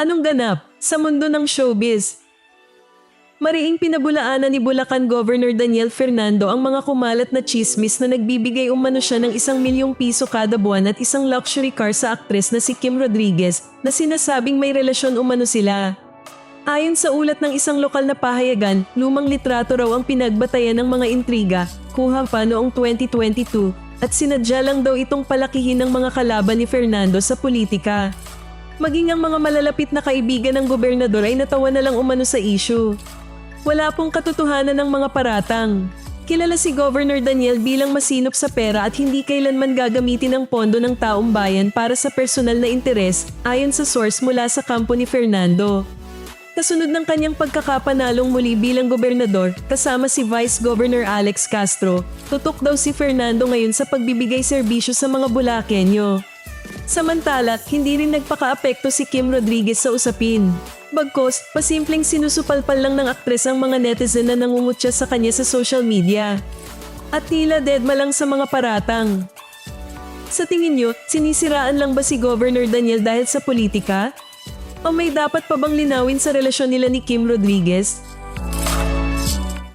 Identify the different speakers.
Speaker 1: Anong ganap sa mundo ng showbiz? Mariing pinabulaanan ni Bulacan Governor Daniel Fernando ang mga kumalat na chismis na nagbibigay umano siya ng isang milyong piso kada buwan at isang luxury car sa aktres na si Kim Rodriguez na sinasabing may relasyon umano sila. Ayon sa ulat ng isang lokal na pahayagan, lumang litrato raw ang pinagbatayan ng mga intriga, kuha pa noong 2022, at sinadya lang daw itong palakihin ng mga kalaban ni Fernando sa politika. Maging ang mga malalapit na kaibigan ng gobernador ay natawa na lang umano sa issue. Wala pong katotohanan ng mga paratang. Kilala si Governor Daniel bilang masinop sa pera at hindi kailanman gagamitin ang pondo ng taong bayan para sa personal na interes ayon sa source mula sa kampo ni Fernando. Kasunod ng kanyang pagkakapanalong muli bilang gobernador kasama si Vice Governor Alex Castro, tutok daw si Fernando ngayon sa pagbibigay serbisyo sa mga Bulakenyo. Samantala, hindi rin nagpaka-apekto si Kim Rodriguez sa usapin. Bagkos, pasimpleng sinusupalpal lang ng aktres ang mga netizen na nangungutya sa kanya sa social media. At tila deadma lang sa mga paratang. Sa tingin nyo, sinisiraan lang ba si Governor Daniel dahil sa politika? O may dapat pa bang linawin sa relasyon nila ni Kim Rodriguez?